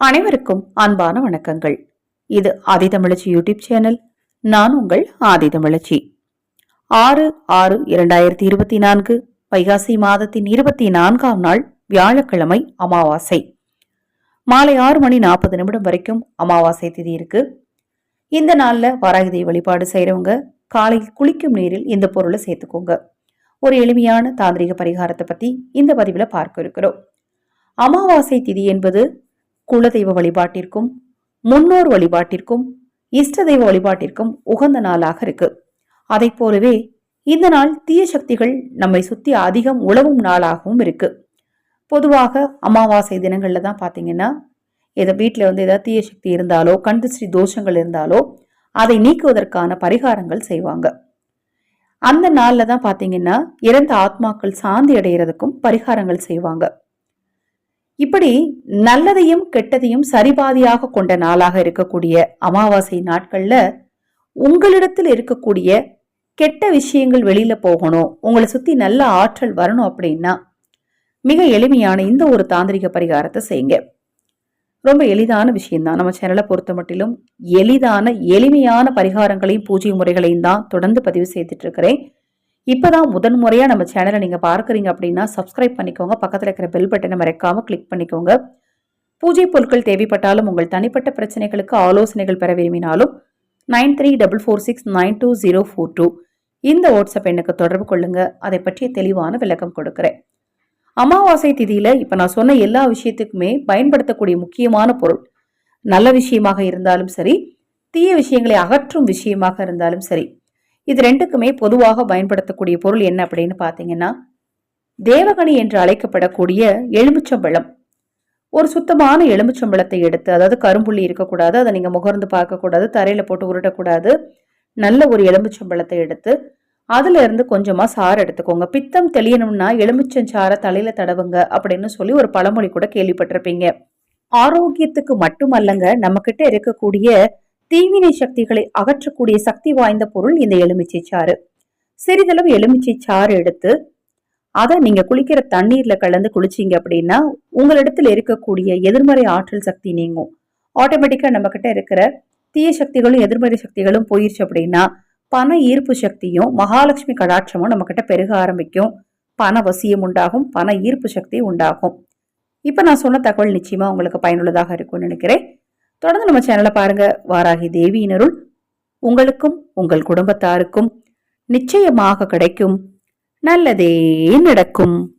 அனைவருக்கும் அன்பான வணக்கங்கள். இது ஆதிதமிழச்சி யூடியூப் சேனல். நான் உங்கள் ஆதிதமிழச்சி ஆறு ஆறு இரண்டாயிரத்தி இருபத்தி நான்கு வைகாசி மாதத்தின் இருபத்தி நான்காம் நாள் வியாழக்கிழமை அமாவாசை. மாலை ஆறு மணி நாற்பது நிமிடம் வரைக்கும் அமாவாசை திதி இருக்கு. இந்த நாளில் வராகிதை வழிபாடு செய்கிறவங்க காலையில் குளிக்கும் நீரில் இந்த பொருளை சேர்த்துக்கோங்க. ஒரு எளிமையான தாந்திரிக பரிகாரத்தை பற்றி இந்த பதிவில் பார்க்க இருக்கிறோம். அமாவாசை திதி என்பது குலதெய்வ வழிபாட்டிற்கும் முன்னோர் வழிபாட்டிற்கும் இஷ்ட தெய்வ வழிபாட்டிற்கும் உகந்த நாளாக இருக்கு. அதை போலவே இந்த நாள் தீய சக்திகள் நம்மை சுத்தி அதிகம் உழவும் நாளாகவும் இருக்கு. பொதுவாக அமாவாசை தினங்கள்ல தான் பார்த்தீங்கன்னா ஏதோ வீட்டில் வந்து ஏதாவது தீய சக்தி இருந்தாலோ கண்திஸ்ரீ தோஷங்கள் இருந்தாலோ அதை நீக்குவதற்கான பரிகாரங்கள் செய்வாங்க. அந்த நாளில் தான் பார்த்தீங்கன்னா இறந்த ஆத்மாக்கள் சாந்தி அடைகிறதுக்கும் பரிகாரங்கள் செய்வாங்க. இப்படி நல்லதையும் கெட்டதையும் சரிபாதியாக கொண்ட நாளாக இருக்கக்கூடிய அமாவாசை நாட்கள்ல உங்களிடத்தில் இருக்கக்கூடிய கெட்ட விஷயங்கள் வெளியில போகணும் உங்களை சுத்தி நல்ல ஆற்றல் வரணும் அப்படின்னா மிக எளிமையான இந்த ஒரு தாந்திரிக பரிகாரத்தை செய்யுங்க. ரொம்ப எளிதான விஷயம்தான். நம்ம சேனலை பொறுத்த மட்டிலும் எளிதான எளிமையான பரிகாரங்களையும் பூஜை முறைகளையும் தான் தொடர்ந்து பதிவு செய்துட்டு இருக்கிறேன். இப்போதான் முதன் முறையாக நம்ம சேனலை நீங்கள் பார்க்குறீங்க அப்படின்னா சப்ஸ்கிரைப் பண்ணிக்கோங்க. பக்கத்தில் இருக்கிற பெல் பட்டனை மறைக்காமல் கிளிக் பண்ணிக்கோங்க. பூஜை பொருட்கள் தேவைப்பட்டாலும் உங்கள் தனிப்பட்ட பிரச்சனைகளுக்கு ஆலோசனைகள் பெற விரும்பினாலும் nine three double four six nine two zero four two இந்த வாட்ஸ்அப் எண்ணுக்கு தொடர்பு கொள்ளுங்க. அதை பற்றிய தெளிவான விளக்கம் கொடுக்குறேன். அமாவாசை திதியில் இப்போ நான் சொன்ன எல்லா விஷயத்துக்குமே பயன்படுத்தக்கூடிய முக்கியமான பொருள். நல்ல விஷயமாக இருந்தாலும் சரி தீய விஷயங்களை அகற்றும் விஷயமாக இருந்தாலும் சரி இது ரெண்டுக்குமே பொதுவாக பயன்படுத்தக்கூடிய பொருள் என்ன அப்படின்னு பார்த்தீங்கன்னா தேவகணி என்று அழைக்கப்படக்கூடிய எலுமிச்சம்பழம். ஒரு சுத்தமான எலுமிச்சம்பழத்தை எடுத்து அதாவது கரும்புள்ளி இருக்கக்கூடாது அதை நீங்கள் முகர்ந்து பார்க்கக்கூடாது தரையில் போட்டு உருட்டக்கூடாது நல்ல ஒரு எலுமிச்சம்பழத்தை எடுத்து அதுல இருந்து கொஞ்சமா சாறு எடுத்துக்கோங்க. பித்தம் தெளியணும்னா எலுமிச்சஞ்சாரை தலையில தடவுங்க அப்படின்னு சொல்லி ஒரு பழமொழி கூட கேள்விப்பட்டிருப்பீங்க. ஆரோக்கியத்துக்கு மட்டுமல்லங்க நம்ம கிட்ட இருக்கக்கூடிய தீவினை சக்திகளை அகற்றக்கூடிய சக்தி வாய்ந்த பொருள் இந்த எலுமிச்சை சாறு. சிறிதளவு எலுமிச்சை சாறு எடுத்து அதை நீங்க குளிக்கிற தண்ணீர்ல கலந்து குளிச்சீங்க அப்படின்னா உங்களிடத்துல இருக்கக்கூடிய எதிர்மறை ஆற்றல் சக்தி நீங்கும். ஆட்டோமேட்டிக்கா நம்ம கிட்ட இருக்கிற தீய சக்திகளும் எதிர்மறை சக்திகளும் போயிருச்சு அப்படின்னா பண ஈர்ப்பு சக்தியும் மகாலட்சுமி கடாட்சமும் நம்ம கிட்ட பெருக ஆரம்பிக்கும். பண வசியம் உண்டாகும் பண ஈர்ப்பு சக்தி உண்டாகும். இப்ப நான் சொன்ன தகவல் நிச்சயமா உங்களுக்கு பயனுள்ளதாக இருக்கும்னு நினைக்கிறேன். தொடர்ந்து நம்ம சேனலை பாருங்க. வாராகி தேவியினருள் உங்களுக்கும் உங்கள் குடும்பத்தாருக்கும் நிச்சயமாக கிடைக்கும். நல்லதே நடக்கும்.